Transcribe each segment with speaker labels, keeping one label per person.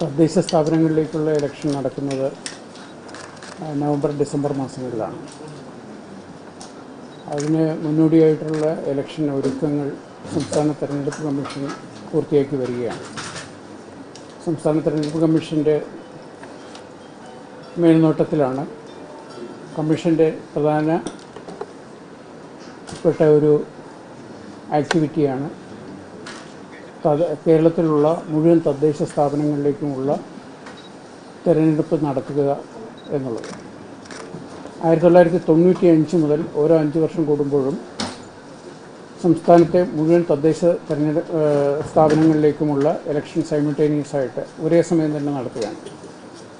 Speaker 1: തദ്ദേശ സ്ഥാപനങ്ങളിലേക്കുള്ള ഇലക്ഷൻ നടക്കുന്നത് നവംബർ ഡിസംബർ മാസങ്ങളിലാണ്. അതിന് മുന്നോടിയായിട്ടുള്ള ഇലക്ഷൻ ഒരുക്കങ്ങൾ സംസ്ഥാന തെരഞ്ഞെടുപ്പ് കമ്മീഷൻ പൂർത്തിയാക്കി വരികയാണ്. സംസ്ഥാന തെരഞ്ഞെടുപ്പ് കമ്മീഷന്റെ മേൽനോട്ടത്തിലാണ് കമ്മീഷന്റെ പ്രധാനപ്പെട്ട ഒരു ആക്ടിവിറ്റിയാണ് കേരളത്തിലുള്ള മുഴുവൻ തദ്ദേശ സ്ഥാപനങ്ങളിലേക്കുമുള്ള തിരഞ്ഞെടുപ്പ് നടത്തുക എന്നുള്ളത്. ആയിരത്തി തൊള്ളായിരത്തി തൊണ്ണൂറ്റി അഞ്ച് മുതൽ ഓരോ അഞ്ച് വർഷം കൂടുമ്പോഴും സംസ്ഥാനത്തെ മുഴുവൻ തദ്ദേശ തെരഞ്ഞെടുപ്പ് സ്ഥാപനങ്ങളിലേക്കുമുള്ള ഇലക്ഷൻ സൈമിൾട്ടേനിയസ് ആയിട്ട് ഒരേ സമയം തന്നെ നടത്തുകയാണ്.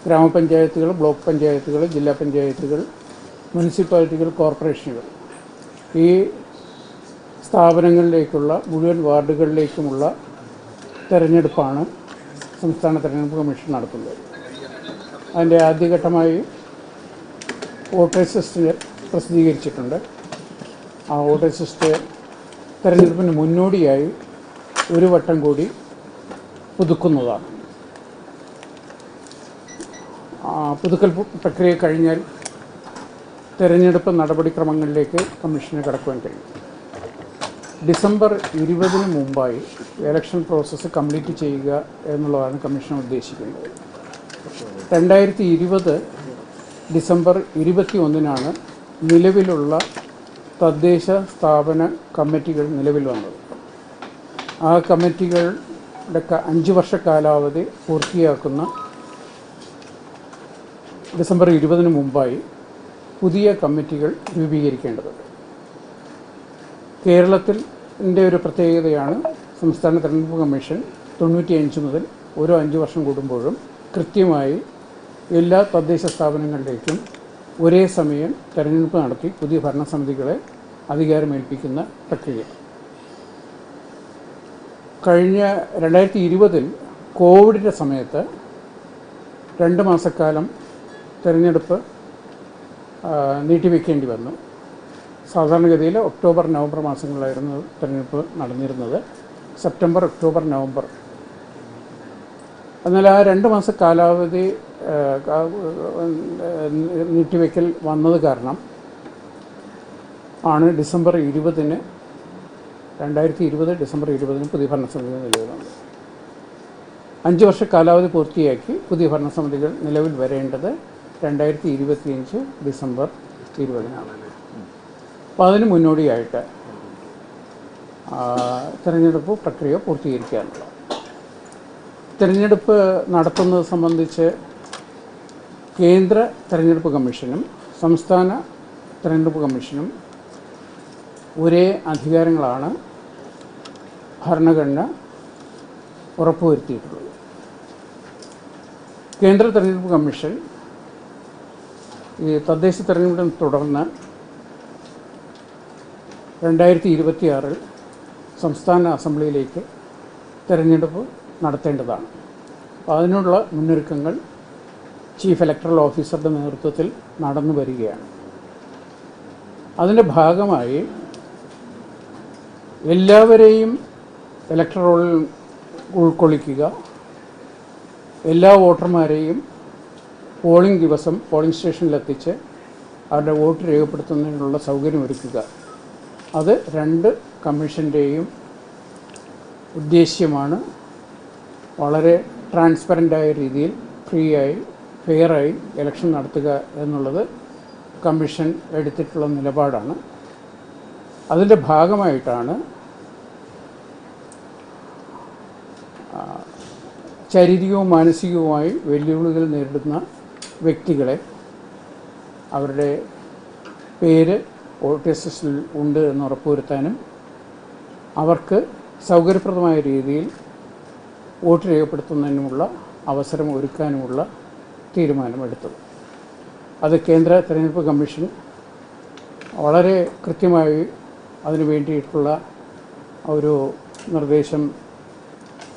Speaker 1: ഗ്രാമപഞ്ചായത്തുകൾ ബ്ലോക്ക് പഞ്ചായത്തുകൾ ജില്ലാ പഞ്ചായത്തുകൾ മുനിസിപ്പാലിറ്റികൾ കോർപ്പറേഷനുകൾ. ഈ സ്ഥാപനങ്ങളിലേക്കുള്ള മുഴുവൻ വാർഡുകളിലേക്കുമുള്ള തെരഞ്ഞെടുപ്പാണ് സംസ്ഥാന തെരഞ്ഞെടുപ്പ് കമ്മീഷൻ നടത്തുന്നത്. അതിന്റെ ആദ്യഘട്ടമായി വോട്ടേഴ്സ് ലിസ്റ്റ് പ്രസിദ്ധീകരിച്ചിട്ടുണ്ട്. ആ വോട്ടേഴ്സ് ലിസ്റ്റ് തെരഞ്ഞെടുപ്പിന് മുന്നോടിയായി ഒരു വട്ടം കൂടി പുതുക്കുന്നതാണ്. പുതുക്കൽ പ്രക്രിയ കഴിഞ്ഞാൽ തെരഞ്ഞെടുപ്പ് നടപടിക്രമങ്ങളിലേക്ക് കമ്മീഷന് കടക്കുവാൻ കഴിയും. ഡിസംബർ ഇരുപതിന് മുമ്പായി ഇലക്ഷൻ പ്രോസസ്സ് കംപ്ലീറ്റ് ചെയ്യുക എന്നുള്ളതാണ് കമ്മീഷൻ ഉദ്ദേശിക്കുന്നത്. രണ്ടായിരത്തി ഇരുപത് ഡിസംബർ ഇരുപത്തി ഒന്നിനാണ് നിലവിലുള്ള തദ്ദേശ സ്ഥാപന കമ്മിറ്റികൾ നിലവിൽ വന്നത്. ആ കമ്മിറ്റികളുടെ അഞ്ച് വർഷ കാലാവധി പൂർത്തിയാക്കുന്ന ഡിസംബർ ഇരുപതിന് മുമ്പായി പുതിയ കമ്മിറ്റികൾ രൂപീകരിക്കേണ്ടതുണ്ട്. കേരളത്തിന്റെ ഒരു പ്രത്യേകതയാണ് സംസ്ഥാന തെരഞ്ഞെടുപ്പ് കമ്മീഷൻ തൊണ്ണൂറ്റിയഞ്ച് മുതൽ ഓരോ അഞ്ച് വർഷം കൂടുമ്പോഴും കൃത്യമായി എല്ലാ തദ്ദേശ സ്ഥാപനങ്ങളിലേക്കും ഒരേ സമയം തെരഞ്ഞെടുപ്പ് നടത്തി പുതിയ ഭരണസമിതികളെ അധികാരമേൽപ്പിക്കുന്ന പ്രക്രിയ. കഴിഞ്ഞ രണ്ടായിരത്തി ഇരുപതിൽ കോവിഡിന്റെ സമയത്ത് രണ്ട് മാസക്കാലം തെരഞ്ഞെടുപ്പ് നീട്ടിവെക്കേണ്ടി വന്നു. സാധാരണഗതിയിൽ ഒക്ടോബർ നവംബർ മാസങ്ങളിലായിരുന്നു തെരഞ്ഞെടുപ്പ് നടന്നിരുന്നത്. September October November. എന്നാൽ ആ രണ്ട് മാസ കാലാവധി നീട്ടിവെക്കൽ വന്നത് കാരണം ആണ് ഡിസംബർ ഇരുപതിന് രണ്ടായിരത്തി ഇരുപത് ഡിസംബർ ഇരുപതിന് പുതിയ ഭരണസമിതി നിലവിൽ വന്നത് അഞ്ച് വർഷ കാലാവധി പൂർത്തിയാക്കി പുതിയ ഭരണസമിതികൾ നിലവിൽ വരേണ്ടത് രണ്ടായിരത്തി ഇരുപത്തിയഞ്ച് ഡിസംബർ ഇരുപതിനാണ്. അപ്പോൾ അതിന് മുന്നോടിയായിട്ട് തിരഞ്ഞെടുപ്പ് പ്രക്രിയ പൂർത്തീകരിക്കാനുള്ളത്. തിരഞ്ഞെടുപ്പ് നടത്തുന്നത് സംബന്ധിച്ച് കേന്ദ്ര തിരഞ്ഞെടുപ്പ് കമ്മീഷനും സംസ്ഥാന തിരഞ്ഞെടുപ്പ് കമ്മീഷനും ഒരേ അധികാരങ്ങളാണ് ഭരണഘടന ഉറപ്പുവരുത്തിയിട്ടുള്ളത്. കേന്ദ്ര തിരഞ്ഞെടുപ്പ് കമ്മീഷൻ ഈ തദ്ദേശ തെരഞ്ഞെടുപ്പിനെ തുടർന്ന് രണ്ടായിരത്തി ഇരുപത്തിയാറിൽ സംസ്ഥാന അസംബ്ലിയിലേക്ക് തിരഞ്ഞെടുപ്പ് നടത്തേണ്ടതാണ്. അപ്പോൾ അതിനുള്ള മുന്നൊരുക്കങ്ങൾ ചീഫ് ഇലക്ടറൽ ഓഫീസറുടെ നേതൃത്വത്തിൽ നടന്നു വരികയാണ്. അതിന്റെ ഭാഗമായി എല്ലാവരെയും ഇലക്ടർ റോളിൽ ഉൾക്കൊള്ളിക്കുക എല്ലാ വോട്ടർമാരെയും പോളിംഗ് ദിവസം പോളിംഗ് സ്റ്റേഷനിലെത്തിച്ച് അവരുടെ വോട്ട് രേഖപ്പെടുത്തുന്നതിനുള്ള സൗകര്യമൊരുക്കുക അത് രണ്ട് കമ്മീഷന്റെയും ഉദ്ദേശ്യമാണ്. വളരെ ട്രാൻസ്പെറന്റായ രീതിയിൽ ഫ്രീ ആയി ഫെയറായി ഇലക്ഷൻ നടത്തുക എന്നുള്ളത് കമ്മീഷൻ എടുത്തിട്ടുള്ള നിലപാടാണ്. അതിന്റെ ഭാഗമായിട്ടാണ് ശാരീരികവും മാനസികവുമായി വെല്ലുവിളികൾ നേരിടുന്ന വ്യക്തികളെ അവരുടെ പേര് ലിസ്റ്റിൽ ഉണ്ട് എന്ന് ഉറപ്പുവരുത്താനും അവർക്ക് സൗകര്യപ്രദമായ രീതിയിൽ വോട്ട് രേഖപ്പെടുത്തുന്നതിനുമുള്ള അവസരം ഒരുക്കാനുമുള്ള തീരുമാനമെടുത്തത് അത് കേന്ദ്ര തിരഞ്ഞെടുപ്പ് കമ്മീഷൻ വളരെ കൃത്യമായി അതിനു വേണ്ടിയിട്ടുള്ള ഒരു നിർദ്ദേശം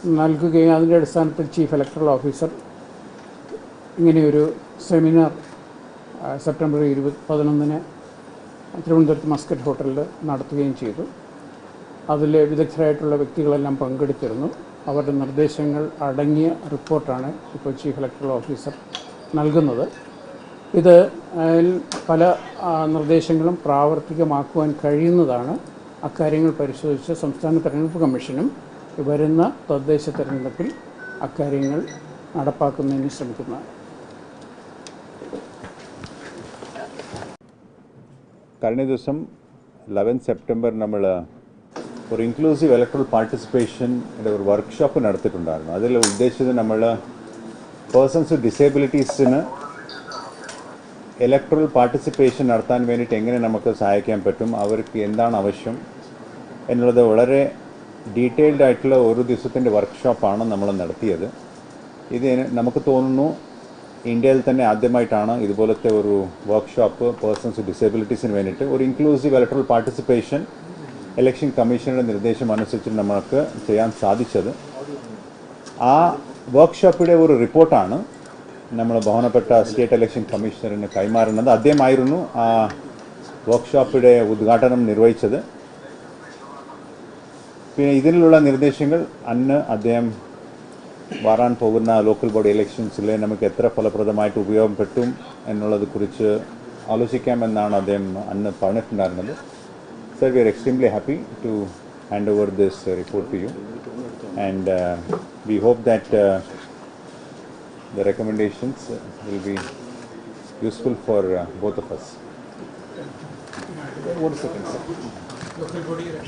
Speaker 1: നൽകുകയും അതിന്റെ അടിസ്ഥാനത്തിൽ ചീഫ് ഇലക്ടറൽ ഓഫീസർ ഇങ്ങനെയൊരു സെമിനാർ സെപ്റ്റംബർ ഇരുപത് പതിനൊന്നിന് തിരുവനന്തപുരത്ത് മസ്കറ്റ് ഹോട്ടലിൽ നടത്തുകയും ചെയ്തു. അതിൽ വിദഗ്ധരായിട്ടുള്ള വ്യക്തികളെല്ലാം പങ്കെടുത്തിരുന്നു. അവരുടെ നിർദ്ദേശങ്ങൾ അടങ്ങിയ റിപ്പോർട്ടാണ് ഇപ്പോൾ ചീഫ് ഇലക്ടറൽ ഓഫീസർ നൽകുന്നത്. ഇത് പല നിർദ്ദേശങ്ങളും പ്രാവർത്തികമാക്കുവാൻ കഴിയുന്നതാണ്. അക്കാര്യങ്ങൾ പരിശോധിച്ച് സംസ്ഥാന തെരഞ്ഞെടുപ്പ് കമ്മീഷനും വരുന്ന തദ്ദേശ തെരഞ്ഞെടുപ്പിൽ അക്കാര്യങ്ങൾ നടപ്പാക്കുന്നതിന് ശ്രമിക്കുന്നതാണ്.
Speaker 2: കഴിഞ്ഞ ദിവസം ലെവൻ സെപ്റ്റംബർ നമ്മൾ ഒരു ഇൻക്ലൂസീവ് ഇലക്ട്രൽ പാർട്ടിസിപ്പേഷൻ ഒരു വർക്ക്ഷോപ്പ് നടത്തിയിട്ടുണ്ടായിരുന്നു. അതിൽ ഉദ്ദേശിച്ചത് നമ്മൾ പേഴ്സൺസ് വിത്ത് ഡിസേബിലിറ്റീസിന് ഇലക്ട്രൽ പാർട്ടിസിപ്പേഷൻ നടത്താൻ വേണ്ടിയിട്ട് എങ്ങനെ നമുക്ക് സഹായിക്കാൻ പറ്റും അവർക്ക് എന്താണ് ആവശ്യം എന്നുള്ളത് വളരെ ഡീറ്റെയിൽഡ് ആയിട്ടുള്ള ഒരു ദിവസത്തിന്റെ വർക്ക്ഷോപ്പാണ് നമ്മൾ നടത്തിയത്. ഇത് നമുക്ക് തോന്നുന്നു ഇന്ത്യയിൽ തന്നെ ആദ്യമായിട്ടാണ് ഇതുപോലത്തെ ഒരു വർക്ക്ഷോപ്പ് പേഴ്സൺസ് വിത്ത് ഡിസേബിലിറ്റീസിന് വേണ്ടിയിട്ട് ഒരു ഇൻക്ലൂസീവ് ഇലക്ട്രൽ പാർട്ടിസിപ്പേഷൻ ഇലക്ഷൻ കമ്മീഷനുടെ നിർദ്ദേശം അനുസരിച്ച് നമുക്ക് ചെയ്യാൻ സാധിച്ചത്. ആ വർക്ക്ഷോപ്പിലെ ഒരു റിപ്പോർട്ടാണ് നമ്മൾ ബഹുമാനപ്പെട്ട സ്റ്റേറ്റ് ഇലക്ഷൻ കമ്മീഷണറിന് കൈമാറുന്നത്. അദ്ദേഹമായിരുന്നു ആ വർക്ക്ഷോപ്പിടെ ഉദ്ഘാടനം നിർവഹിച്ചത്. പിന്നെ ഇതിനുള്ള നിർദ്ദേശങ്ങൾ അന്ന് അദ്ദേഹം വരാൻ പോകുന്ന ലോക്കൽ ബോഡി ഇലക്ഷൻസിൽ നമുക്ക് എത്ര ഫലപ്രദമായിട്ട് ഉപയോഗപ്പെട്ടും എന്നുള്ളത് കുറിച്ച് ആലോചിക്കാമെന്നാണ് അദ്ദേഹം അന്ന് പറഞ്ഞിട്ടുണ്ടായിരുന്നത് sir we are extremely happy to hand over this report to you and we hope that the recommendations uh, will be useful for uh, both of us. One second, sir.